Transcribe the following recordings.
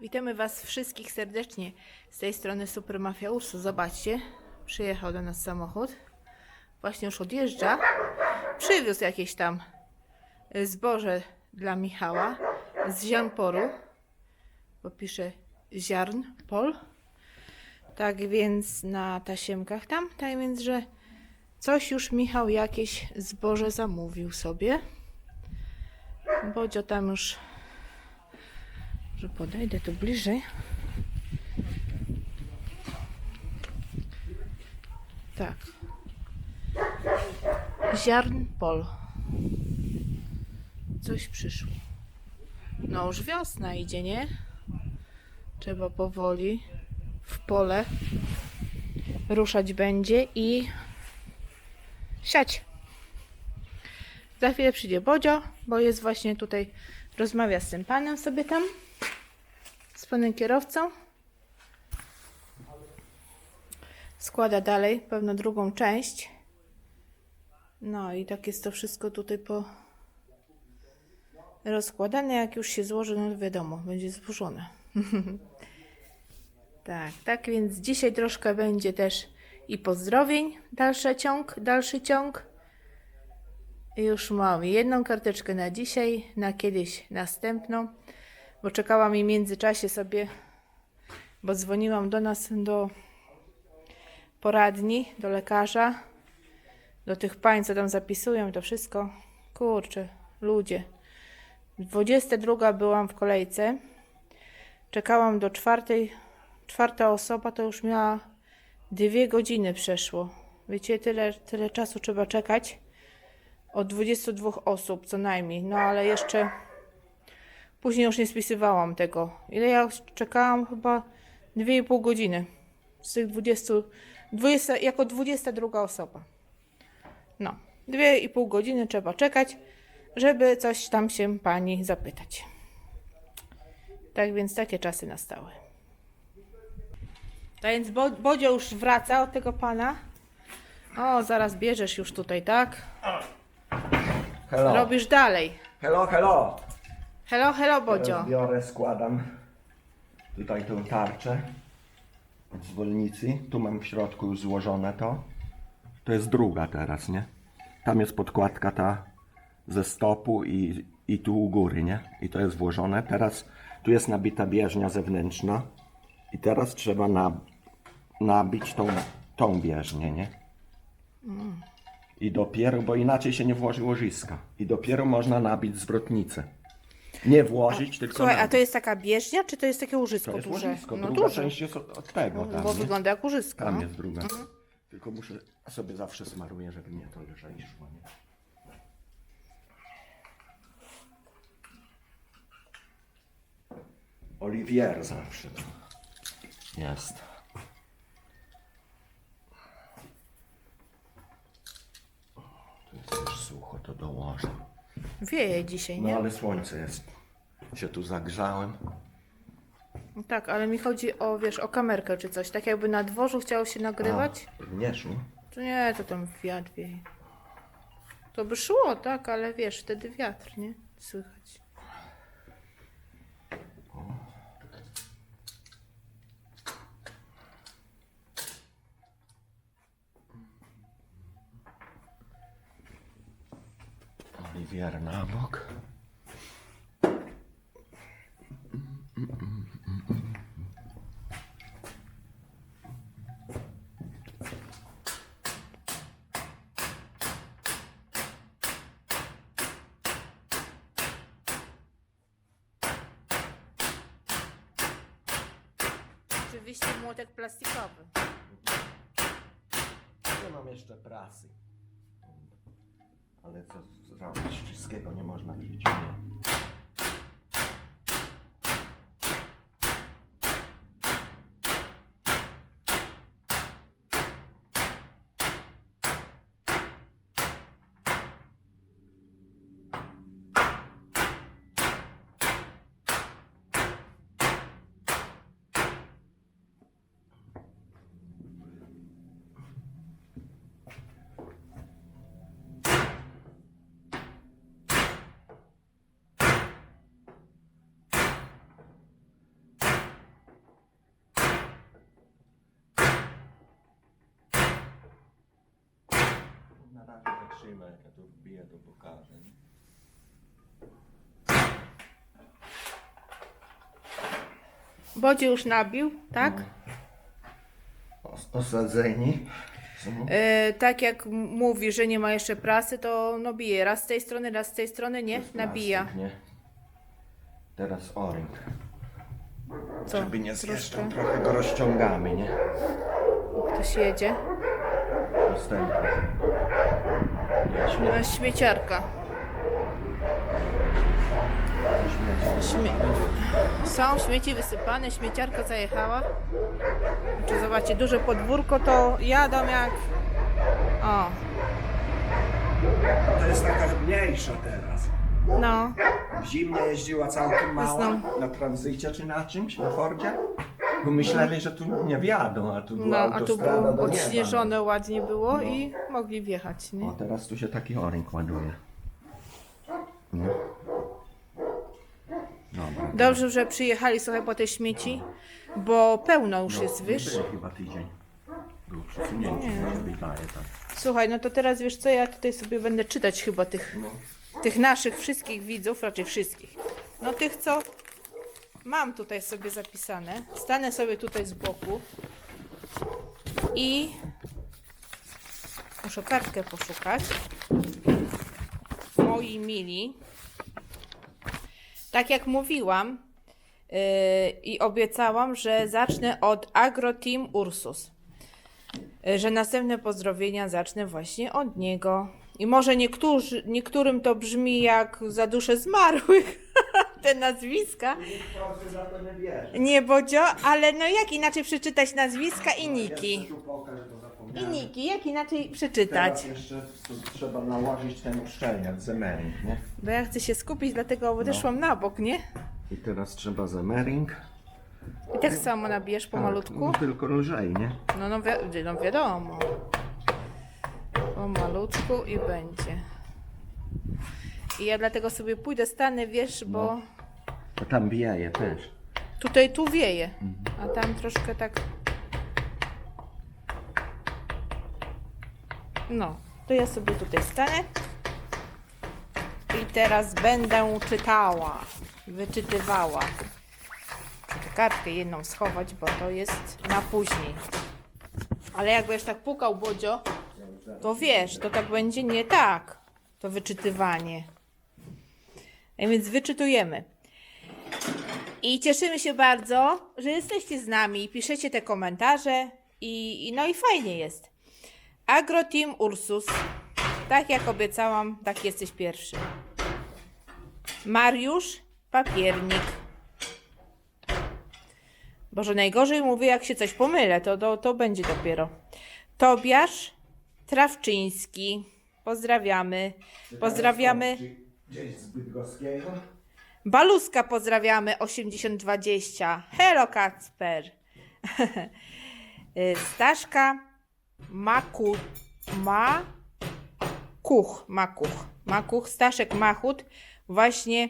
Witamy Was wszystkich serdecznie z tej strony Super Mafia Ursu. Zobaczcie, przyjechał do nas samochód. Właśnie już odjeżdża. Przywiózł jakieś tam y, zboże dla Michała z ziarnporu, bo pisze ziarn pol. Tak więc na tasiemkach tam, tak więc, że coś już Michał jakieś zboże zamówił sobie. Bodzio tam już że podejdę tu bliżej. Tak. Ziarn pol. Coś przyszło. No już wiosna idzie, nie? Trzeba powoli w pole ruszać będzie i siać. Za chwilę przyjdzie Bodzio, bo jest właśnie tutaj, rozmawia z tym panem sobie tam panem kierowcą. Składa dalej pewno drugą część. No i tak jest to wszystko tutaj po rozkładane. Jak już się złoży, no wiadomo, będzie złożone. tak, tak więc dzisiaj troszkę będzie też i pozdrowień, dalszy ciąg, dalszy ciąg. Już mam jedną karteczkę na dzisiaj, na kiedyś następną bo czekałam i w międzyczasie sobie, bo dzwoniłam do nas do poradni, do lekarza, do tych pań, co tam zapisują, to wszystko. Kurczę, ludzie. 22 byłam w kolejce. Czekałam do czwartej. Czwarta osoba to już miała dwie godziny przeszło. Wiecie, tyle, tyle czasu trzeba czekać. Od 22 osób co najmniej. No ale jeszcze Później już nie spisywałam tego. Ile ja czekałam? Chyba 2,5 godziny. Z tych 20, 20 jako 22 osoba. No, 2,5 godziny trzeba czekać, żeby coś tam się pani zapytać. Tak więc takie czasy nastały. Tak więc Bo, Bodzio już wraca od tego pana. O, zaraz bierzesz już tutaj, tak? Hello. Robisz dalej. Hello, hello. Hello, hello, Bodzio. Teraz biorę, składam tutaj tą tarczę od zwolnicy. Tu mam w środku już złożone to. To jest druga teraz, nie? Tam jest podkładka ta ze stopu i, i tu u góry, nie? I to jest włożone. Teraz tu jest nabita bieżnia zewnętrzna i teraz trzeba na, nabić tą, tą bieżnię, nie? I dopiero, bo inaczej się nie włoży łożyska. I dopiero można nabić zwrotnicę. Nie włożyć, tylko Słuchaj, a to jest taka bieżnia, czy to jest takie łożysko To jest duże? łożysko, no druga duże. część jest od, od tego tam, Bo nie? wygląda jak łożysko. Tam no. jest druga. Tylko muszę sobie zawsze smaruję, żeby mnie to lżej szło, nie? Oliwier zawsze to jest. Tu jest już sucho, to dołożę. Wieje dzisiaj, No nie? ale słońce jest. Się tu zagrzałem. No Tak, ale mi chodzi o, wiesz, o kamerkę czy coś. Tak jakby na dworzu chciało się nagrywać. A, nie szum. To nie, to tam wiatr wieje. To by szło, tak, ale wiesz, wtedy wiatr, nie? Słychać. Oliwier na bok. Oczywiście młotek plastikowy. Ja mam jeszcze prasy. Ale co zrobić? Wszystkiego nie można w? Patrzymy, jak ja to wbiję, to pokażę. nie? Bodzie już nabił, tak? Os- Osadzeni. są. E, tak jak m- mówi, że nie ma jeszcze prasy, to no bije. Raz z tej strony, raz z tej strony, nie? Nabija. Plastik, nie? Teraz oring. Co? Żeby nie Troszkę. zjeżdżał, trochę go rozciągamy, nie? Ktoś jedzie. Następny. Śmie- śmieciarka. śmieci. Śmie Są śmieci wysypane, śmieciarka zajechała. Czy zobaczcie, duże podwórko to jadą jak... O, To jest taka mniejsza teraz. no. W zimnie jeździła całkiem mała. Znowu. Na tranzycie czy na czymś, na Fordzie? Bo myśleli, że tu nie wjadą, a tu była No, a tu autostrada było do nieba. odśnieżone ładnie było i mogli wjechać, nie? O, teraz tu się taki oring ładuje. No. Dobra. Dobrze, że przyjechali słuchaj po te śmieci, bo pełno już jest, wiesz? Był chyba tydzień. Był przesunięty, no, wydaje tak. Słuchaj, no to teraz wiesz co, ja tutaj sobie będę czytać chyba tych, tych naszych wszystkich widzów, raczej wszystkich. No tych, co mam tutaj sobie zapisane. Stanę sobie tutaj z boku i muszę kartkę poszukać. Moi mili. Tak jak mówiłam yy, i obiecałam, że zacznę od Agro Team Ursus y, że następne pozdrowienia zacznę właśnie od niego. I może niektórzy, niektórym to brzmi jak za duszę zmarłych, te nazwiska. za to nie bierze. Nie, Bodzio, ale no jak inaczej przeczytać nazwiska i niki? Pokaż, bo I niki, jak inaczej przeczytać? Teraz jeszcze trzeba nałożyć ten uszczelniacz zemering, nie? Bo ja chcę się skupić, dlatego odeszłam na bok, nie? I teraz trzeba zemering. I tak samo nabijesz pomalutku. No, tylko lżej, nie? No, no, wi- no wiadomo. Pomalutku i będzie. I ja dlatego sobie pójdę, stanę, wiesz, bo... To tam wieje też. Tutaj tu wieje, a tam troszkę tak. No, to ja sobie tutaj stanę. I teraz będę czytała, wyczytywała. Kartkę jedną schować, bo to jest na później. Ale jak tak pukał, Bodzio, to wiesz, to tak będzie nie tak, to wyczytywanie. A więc wyczytujemy. I cieszymy się bardzo, że jesteście z nami piszecie te komentarze. I, i no i fajnie jest. Agro Team Ursus. Tak jak obiecałam, tak jesteś pierwszy. Mariusz Papiernik. Boże, najgorzej mówię, jak się coś pomylę, to, to, to będzie dopiero. Tobiasz Trawczyński. Pozdrawiamy. Pozdrawiamy. Gdzieś z Bydgoskiego. Baluska pozdrawiamy 8020. Hello Kacper. Y, Staszka Maku ma Kuch, Makuch. Makuch, Staszek Machut właśnie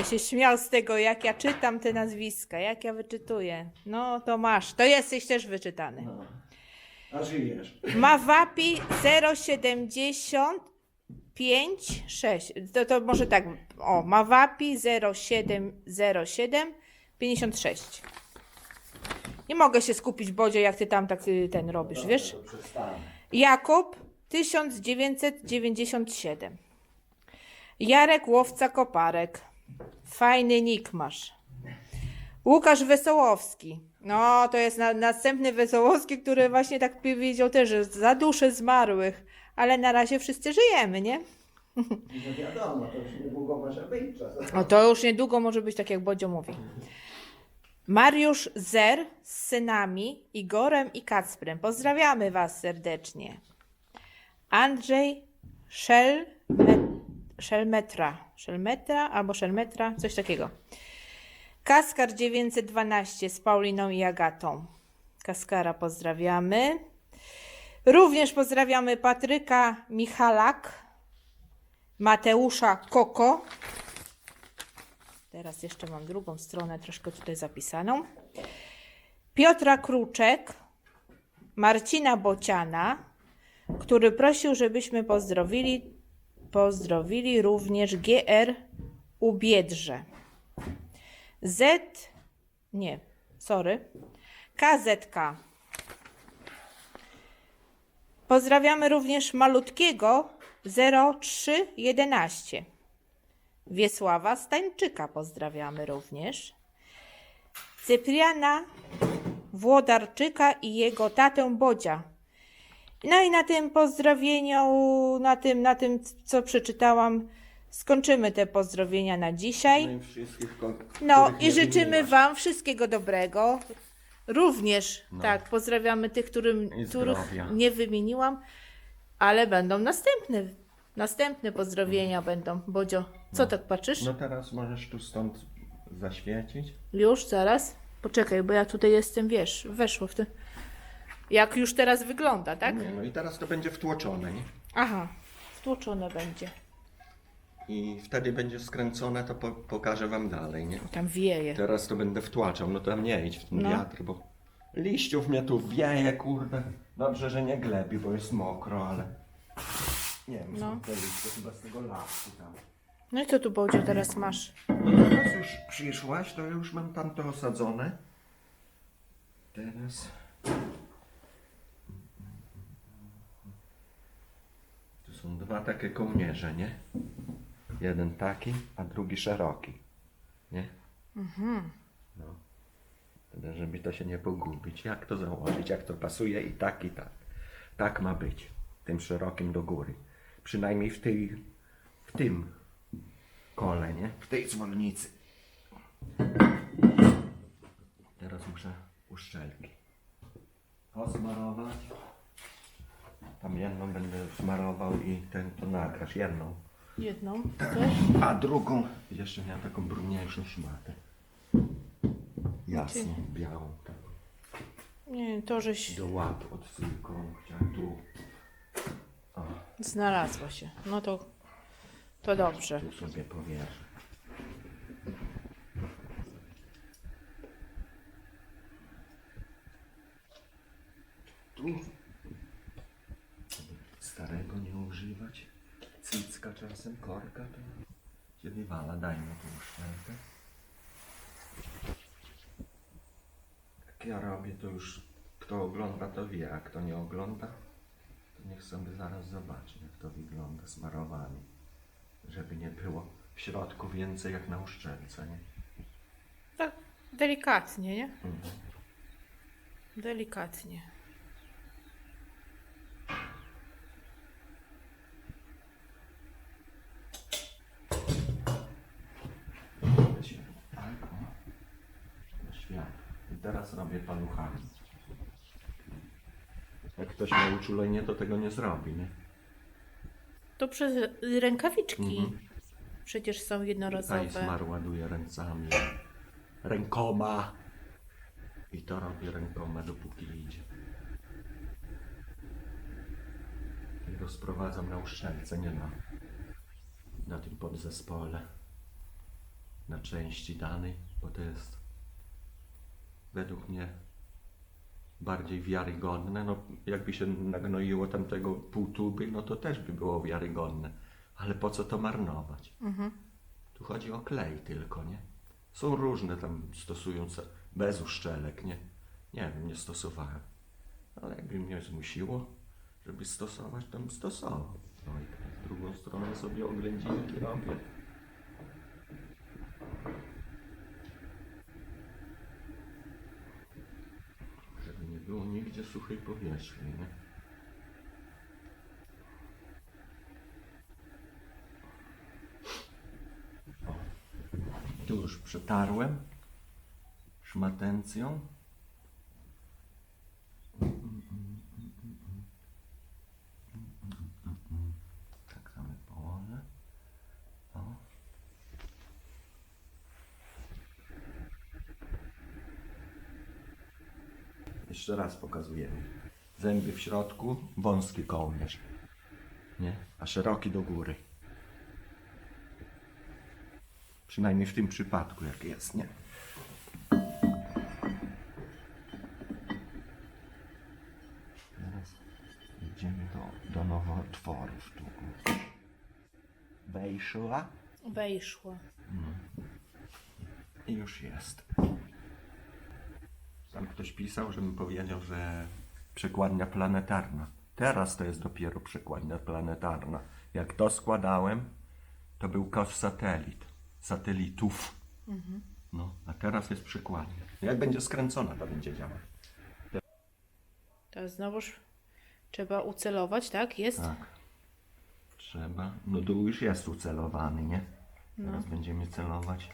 y, się śmiał z tego, jak ja czytam te nazwiska, jak ja wyczytuję. No to masz, to jesteś też wyczytany. A żyjesz. Mawapi 070 6. To, to może tak. O, Mawapi 0707 56. Nie mogę się skupić, Bodzie, jak ty tam tak y, ten robisz, wiesz? To przestanę. Jakub 1997. Jarek Łowca Koparek. Fajny nick masz. Łukasz Wesołowski. No, to jest na, następny Wesołowski, który właśnie tak powiedział też, że za duszę zmarłych. Ale na razie wszyscy żyjemy, nie? No wiadomo, to już niedługo może być czas. O, to już niedługo może być tak, jak Bodzio mówi. Mariusz Zer z synami Igorem i Kacprem. Pozdrawiamy Was serdecznie. Andrzej Szel, Szelmetra. Szelmetra albo Szelmetra, coś takiego. Kaskar 912 z Pauliną i Agatą. Kaskara pozdrawiamy. Również pozdrawiamy Patryka Michalak, Mateusza Koko. Teraz jeszcze mam drugą stronę troszkę tutaj zapisaną. Piotra Kruczek, Marcina Bociana, który prosił, żebyśmy pozdrowili, pozdrowili również GR u Biedrze. Z, nie, sorry, KZK. Pozdrawiamy również malutkiego 0311. Wiesława Stańczyka pozdrawiamy również. Cypriana Włodarczyka i jego tatę Bodzia. No i na tym pozdrowieniu, na tym, na tym, co przeczytałam, skończymy te pozdrowienia na dzisiaj. No i No życzymy. Wam wszystkiego dobrego. Również, No. tak, pozdrawiamy tych, którym, I których zdrowia. nie wymieniłam, ale będą następne, następne pozdrowienia będą. Bodzio, co tak patrzysz? No teraz możesz tu stąd zaświecić. Już, zaraz. Poczekaj, bo ja tutaj jestem, wiesz, weszło w to. Jak już teraz wygląda, tak? Nie, no i teraz to będzie wtłoczone, nie? Aha, wtłoczone będzie. I wtedy będzie skręcone, to po, pokażę wam dalej, nie? Tam wieje. Teraz to będę wtłaczał, no tam nie idź w ten No. wiatr, bo liściów mnie tu wieje, kurde. Dobrze, że nie glebi, bo jest mokro, ale nie wiem, No. no. te liście chyba z tego lasu tam. No i co tu, Bodzio, teraz masz? No teraz już przyszłaś, to już mam tam to osadzone. Teraz... Tu są dwa takie kołnierze, nie? Jeden taki, a drugi szeroki. Nie? No. Wtedy, żeby to się nie pogubić. Jak to założyć, jak to pasuje i tak, i tak. Tak ma być. Tym szerokim do góry. Przynajmniej w tej, w tym kole, nie? W tej dzwonnicy. Teraz muszę uszczelki. Posmarować. Tam jedną będę smarował i ten to nagrasz. Jedną. Jedną. A drugą jeszcze miałem taką brudniejszą szmatę. Jasną, białą. Tak. Nie, to żeś Do łap od silikonu chciałem tu. O, znalazła się. No to, to dobrze. tu sobie powierzę. Tu. Starego nie używać. Cycka czasem, korka to się wywala. Daj mi tą szczelkę. Jak ja robię, to już kto ogląda, to wie, a kto nie ogląda, to niech sobie zaraz zobaczy, jak to wygląda smarowanie. Żeby nie było w środku więcej jak na uszczelce, nie? Tak delikatnie, nie? Mhm. Delikatnie. Tak, o. Na świat. I teraz robię paluchami. Jak ktoś ma uczulenie, to tego nie zrobi, nie? To przez rękawiczki. Mhm. Przecież są jednorazowe. smar ładuje ręcami, rękoma. I to robi rękoma, dopóki idzie. I rozprowadzam na uszczelce, nie na, na tym podzespole. Na części danej, bo to jest według mnie bardziej wiarygodne. No, jakby się nagnoiło tamtego pół tuby, no to też by było wiarygodne. Ale po co to marnować? Tu chodzi o klej tylko, nie? Są różne tam stosujące bez uszczelek, nie? Nie wiem, nie stosowałem. Ale jakby mnie zmusiło, żeby stosować, to bym stosował. No i teraz drugą stronę sobie oględzinki robię. Żeby nie było nigdzie suchej powierzchni, nie? Tu już przetarłem szmatencją. Tak samo położę. O. Jeszcze raz pokazujemy. Zęby w środku, wąski kołnierz. Nie? A szeroki do góry. Przynajmniej w tym przypadku, jak jest, nie? Teraz idziemy do otworów tu. Wejszła Wejszła. i już jest. Tam ktoś pisał, żebym powiedział, że przekładnia planetarna. Teraz to jest dopiero przekładnia planetarna. Jak to składałem, to był kos satelit. Satelitów. No, a teraz jest przekładnia. Jak będzie skręcona, to będzie działać. Teraz znowuż trzeba ucelować, tak? Jest? Tak. Trzeba. No dół już jest ucelowany, nie? Teraz będziemy celować.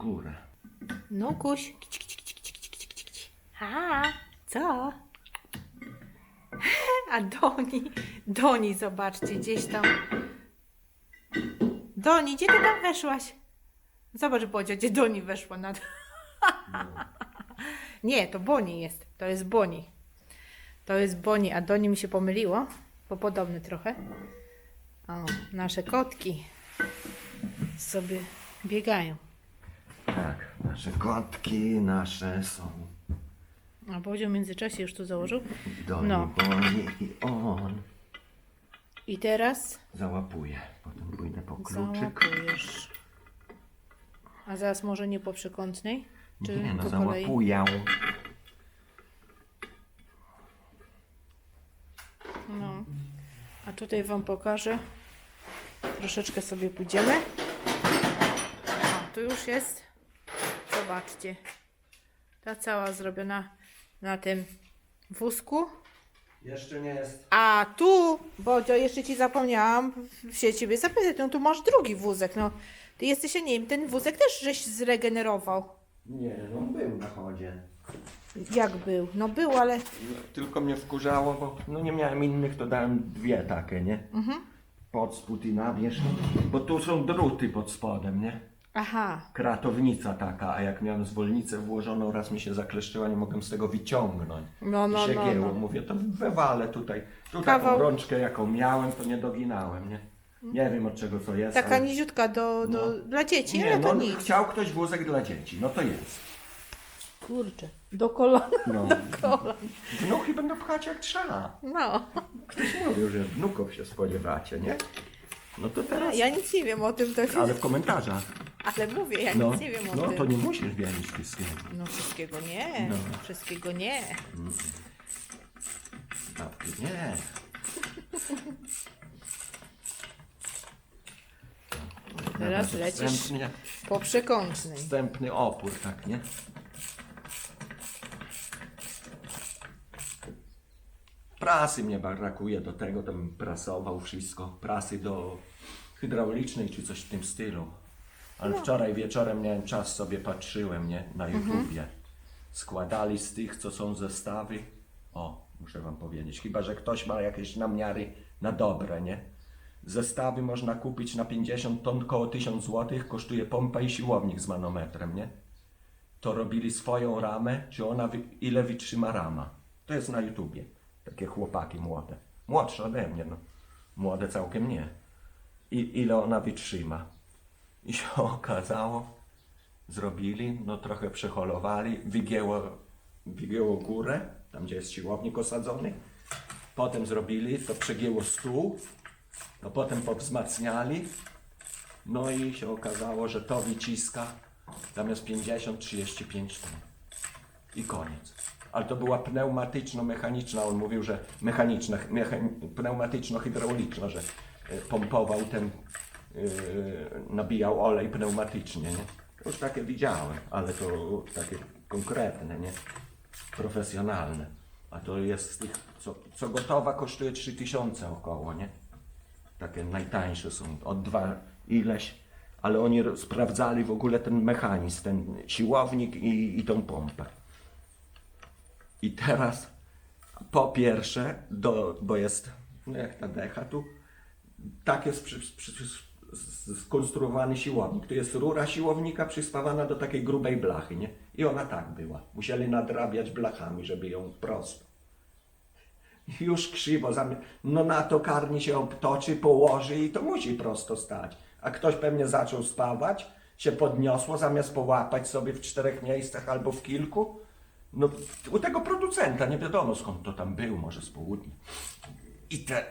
Górę. No, kuś. A, co? A Doni, Doni, zobaczcie, gdzieś tam. Doni, gdzie ty tam weszłaś? Zobacz, Bodzio, gdzie Doni weszła na... Nie, to Boni jest. To jest Boni. To jest Boni, a Doni mi się pomyliło, bo podobny trochę. O, nasze kotki sobie biegają. Nasze kotki, nasze są. A Bodzio w międzyczasie już tu założył. Doni, No. I on. I teraz Załapuje. Potem pójdę po kluczyk. załapujesz. A zaraz może nie po przekątnej? Czy Nie no, po kolei? załapuję. No. A tutaj Wam pokażę. Troszeczkę sobie pójdziemy. O, tu już jest. Zobaczcie. Ta cała zrobiona na tym wózku. Jeszcze nie jest. A tu, Bodzio, jeszcze ci zapomniałam się ciebie zapytać, no tu masz drugi wózek, no. Ty jesteś, ja nie wiem, ten wózek też żeś zregenerował. Nie, no był na chodzie. Jak był? No był, ale No, tylko mnie wkurzało, bo no nie miałem innych, to dałem dwie takie, nie? Pod spód i na wierzch. Bo tu są druty pod spodem, nie? Aha, Kratownica taka, a jak miałem zwolnicę włożoną, raz mi się zakleszczyła, nie mogłem z tego wyciągnąć. No, no, I się no, gięło. no. Mówię, to wywalę tutaj. Tu Kawał- taką rączkę, jaką miałem, to nie doginałem, nie? Nie wiem od czego to jest. taka ale... niziutka do, do, No. dla dzieci, Nie, ale to no nic. chciał ktoś wózek dla dzieci, no to jest. Kurczę, do kolana, No. Wnuki będą pchać jak trzeba. No, Ktoś mówił, że wnuków się spodziewacie, nie? No to teraz. ja nic nie wiem o tym, to. Ale w komentarzach. ale mówię, ja No, nic nie wiem o no tym. to nie musisz wiedzieć wszystkiego. No wszystkiego nie, No. wszystkiego nie. Babki, nie. Teraz lecisz Wstępnie, po przekątnej. wstępny opór, tak, nie? Prasy mnie brakuje do tego, to bym prasował wszystko. Prasy do hydraulicznej czy coś w tym stylu. Ale wczoraj wieczorem miałem czas, sobie patrzyłem, nie? Na YouTubie. Składali z tych, co są zestawy. O, muszę wam powiedzieć. Chyba, że ktoś ma jakieś namiary na dobre, nie? Zestawy można kupić na 50 ton, koło 1000 zł. Kosztuje pompa i siłownik z manometrem, nie? to robili swoją ramę, czy ona, wy, ile wytrzyma rama. To jest na YouTubie. Takie chłopaki młode. Młodsze ode mnie, no. Młode całkiem nie. I ile ona wytrzyma. I się okazało, zrobili, no trochę przeholowali, wygięło, wygięło górę, tam gdzie jest siłownik osadzony. Potem zrobili, to przegięło stół, no potem powzmacniali, no i się okazało, że to wyciska zamiast 50, 35 ton. I koniec. Ale to była pneumatyczno-mechaniczna. On mówił, że mechaniczna, mecha, pneumatyczno-hydrauliczna, że pompował ten, e, nabijał olej pneumatycznie, nie? Już takie widziałem, ale to takie konkretne, nie? Profesjonalne. A to jest z tych, co, co gotowa kosztuje 3000 około, nie? takie najtańsze są, od dwa ileś, ale oni sprawdzali w ogóle ten mechanizm, ten siłownik i, i tą pompę. I teraz po pierwsze, do, bo jest, no jak ta decha tu, tak jest przy, przy, przy, skonstruowany siłownik. Tu jest rura siłownika przyspawana do takiej grubej blachy, nie? I ona tak była. Musieli nadrabiać blachami, żeby ją prosto. Już krzywo, no na to karni się obtoczy, położy i to musi prosto stać. A ktoś pewnie zaczął spawać, się podniosło, zamiast połapać sobie w czterech miejscach albo w kilku, No, u tego producenta, nie wiadomo skąd to tam był, może z południa. I te,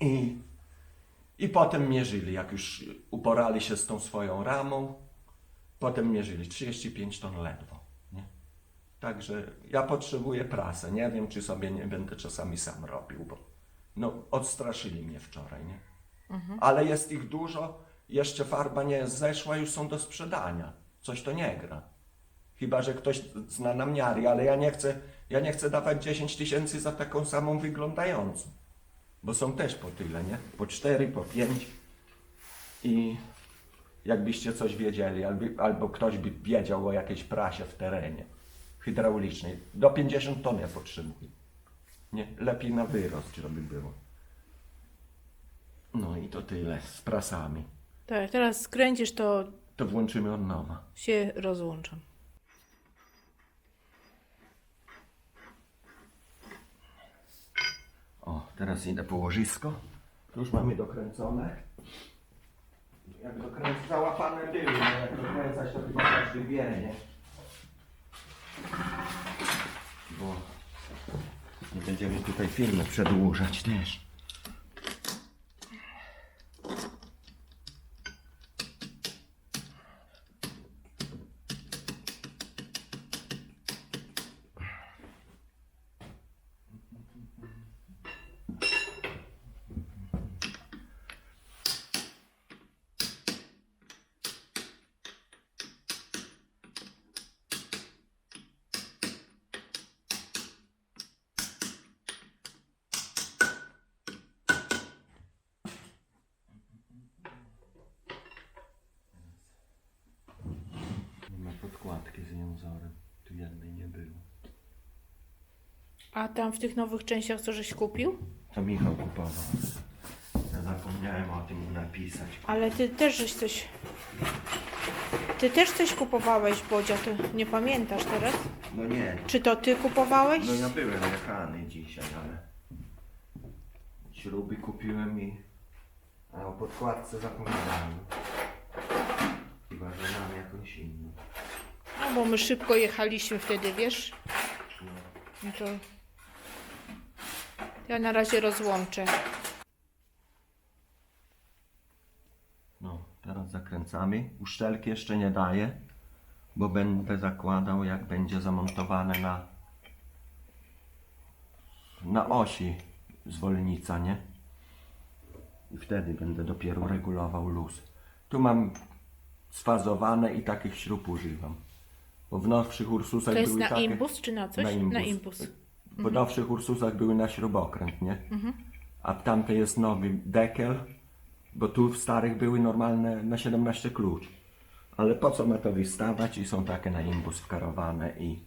i, i potem mierzyli, jak już uporali się z tą swoją ramą, potem mierzyli 35 ton ledwo, nie? Także ja potrzebuję prasę, nie wiem, czy sobie nie będę czasami sam robił, bo no, odstraszyli mnie wczoraj, nie? Ale jest ich dużo, jeszcze farba nie jest zeszła, już są do sprzedania. Coś to nie gra. Chyba, że ktoś zna namiary, ale ja nie chcę, ja nie chcę dawać 10 tysięcy za taką samą wyglądającą. Bo są też po tyle, nie? Po 4, po 5. I jakbyście coś wiedzieli, albo, albo ktoś by wiedział o jakiejś prasie w terenie hydraulicznej, do 50 ton ja potrzebuję. Nie? Lepiej na wyrost, żeby było. No i to tyle z prasami. Tak, teraz skręcisz, to To włączymy od nowa. się rozłączam. O, teraz idę po łożysko. Tu już mamy dokręcone. Jak dokręc... załapane były, no jak dokręcać to chyba każdy wie, nie? Bo nie będziemy tutaj filmy przedłużać też. Nie ma Tu jednej nie było. A tam w tych nowych częściach co żeś kupił? To Michał kupował. Ja zapomniałem o tym napisać. Ale ty też żeś coś... Ty też coś kupowałeś, Bodzia, to nie pamiętasz teraz? No nie, Czy to ty kupowałeś? No ja byłem jechany dzisiaj, ale śruby kupiłem i a o podkładce zapomniałem. Chyba, że mam jakąś inną. No bo my szybko jechaliśmy wtedy, wiesz? No to... Ja na razie rozłączę. No, teraz zakręcamy. Uszczelki jeszcze nie daję, bo będę zakładał jak będzie zamontowane na na osi zwolnica, nie? I wtedy będę dopiero regulował luz. Tu mam sfazowane i takich śrub używam. W nowszych Ursusach To jest były na takie... imbus czy na coś? Na imbus. W nowszych Ursusach były na śrubokręt, nie? A w tamtej jest nowy dekel, bo tu w starych były normalne na 17 klucz. Ale po co ma to wystawać i są takie na imbus wkarowane i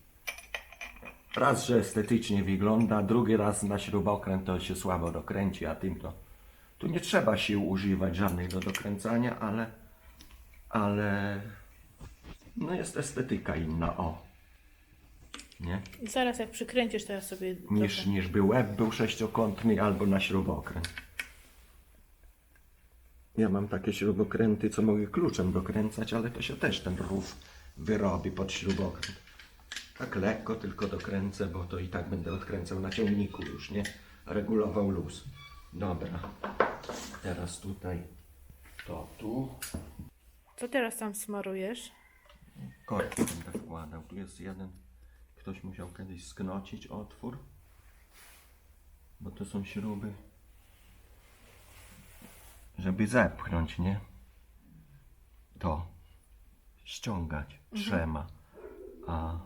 raz, że estetycznie wygląda, drugi raz na śrubokręt to się słabo dokręci, a tym to tu nie trzeba sił używać żadnych do dokręcania, ale ale no jest estetyka inna, o. Nie? I zaraz jak przykręcisz, to ja sobie... niż, trochę- niż był łeb był sześciokątny albo na śrubokręt. Ja mam takie śrubokręty, co mogę kluczem dokręcać, ale to się też ten rów wyrobi pod śrubokręt. Tak lekko tylko dokręcę, bo to i tak będę odkręcał na ciągniku już, nie? Regulował luz. Dobra. Teraz tutaj to tu. Co teraz tam smarujesz? Korki będę wkładał. Tu jest jeden. Ktoś musiał kiedyś sknocić otwór. Bo to są śruby. Żeby zepchnąć, nie? To. Ściągać trzema. A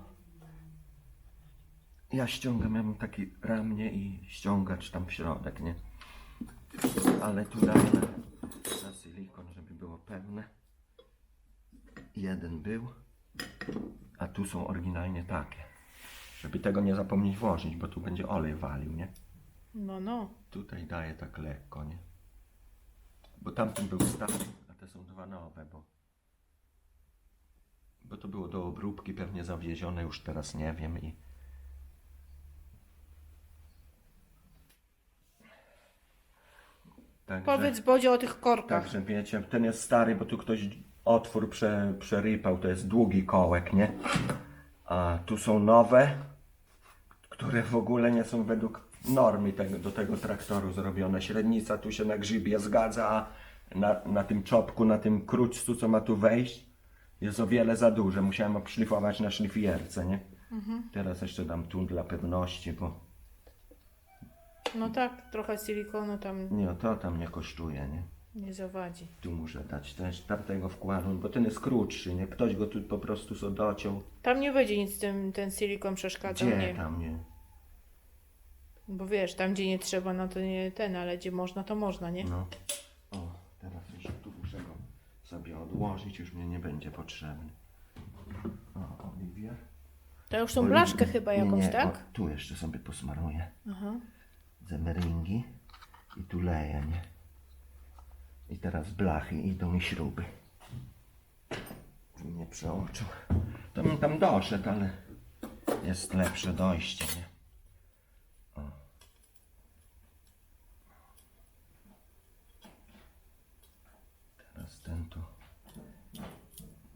ja ściągam, ja mam taki ramię i ściągacz tam w środek, nie? Ale tu daję na, na silikon, żeby było pewne. Jeden był. A tu są oryginalnie takie. Żeby tego nie zapomnieć włożyć, bo tu będzie olej walił, nie? No, no. Tutaj daję tak lekko, nie? Bo tamten był stary, a te są dwa nowe, bo... Bo to było do obróbki pewnie zawiezione, już teraz nie wiem i... Także... Powiedz Bodzio o tych korkach. Także wiecie, ten jest stary, bo tu ktoś otwór prze, przerypał, to jest długi kołek, nie? A tu są nowe, które w ogóle nie są według normy tego, do tego traktoru zrobione. Średnica tu się na grzybie zgadza, a na, na tym czopku, na tym kruczcu, co ma tu wejść, jest o wiele za duże. Musiałem obszlifować na szlifierce, nie? Teraz jeszcze dam tu dla pewności, bo No tak, trochę silikonu tam nie, to tam nie kosztuje, nie? Nie zawadzi. Tu muszę dać też tamtego wkładu, bo ten jest krótszy, nie? Ktoś go tu po prostu so dociął. Tam nie będzie nic tym, ten silikon przeszkadzał, Gdzie nie. tam, nie? Bo wiesz, tam gdzie nie trzeba, no to nie ten, ale gdzie można, to można, nie? No. O, teraz już tu muszę go sobie odłożyć, już mnie nie będzie potrzebny. O, Oliwier. To już tą blaszkę chyba nie, jakąś, nie, tak? O, tu jeszcze sobie posmaruję. Aha. Zemeringi i tu leję, nie? I teraz blachy idą i śruby. Nie przeoczył. To bym tam doszedł, ale jest lepsze dojście, nie? Teraz ten tu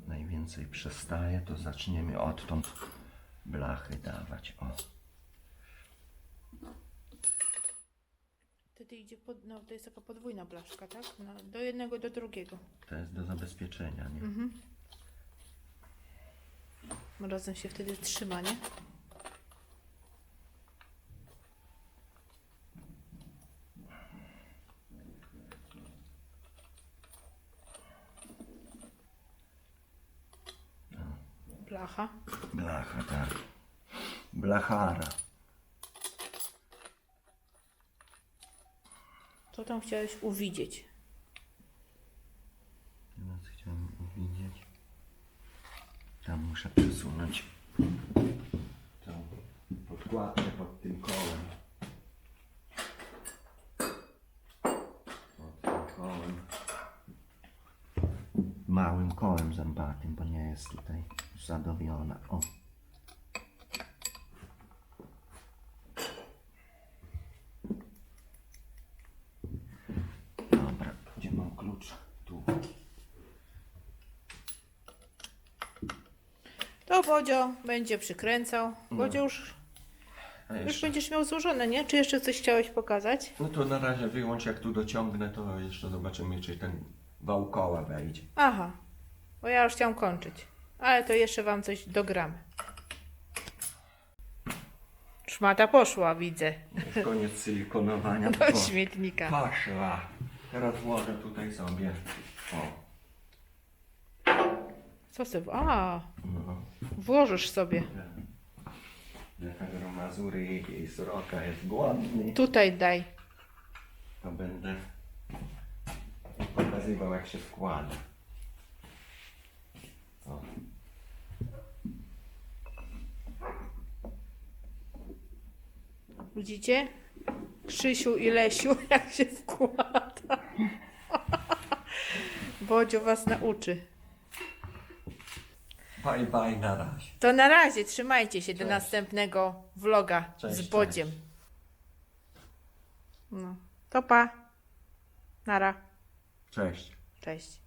najwięcej przestaje, to zaczniemy odtąd blachy dawać. O. Wtedy idzie pod, no to jest taka podwójna blaszka, tak? No, do jednego, do drugiego. To jest do zabezpieczenia, nie? Razem się wtedy trzyma, nie? Blacha. Blacha, tak. Blachara. Co tam chciałeś uwidzieć? Teraz chciałem uwidzieć. Tam muszę przesunąć tą podkładkę pod tym kołem. Pod tym kołem. Małym kołem zębatym, bo nie jest tutaj zadowiona. O. Dobra, gdzie mam klucz? Tu. To Bodzio będzie przykręcał. Bodzio już, A już jeszcze, będziesz miał złożone, nie? Czy jeszcze coś chciałeś pokazać? no to na razie wyłącz, jak tu dociągnę, to jeszcze zobaczymy, czy ten wał koła wejdzie. Aha, bo ja już chciałam kończyć. Ale to jeszcze wam coś dogramy. Szmata poszła, widzę. Już koniec silikonowania. Do śmietnika. Poszła. Teraz włożę tutaj sobie. O. Co sobie? A, No. włożysz sobie. Dlatego Mazury i Sroka jest głodny. Tutaj daj. To będę pokazywał, jak się wkłada. O. Widzicie? Krzysiu i Lesiu, jak się wkłada. Bodzio was nauczy. Bye bye na razie. To na razie, trzymajcie się do Cześć. następnego vloga Cześć, z Bodziem. No. To pa. Nara. Cześć. Cześć.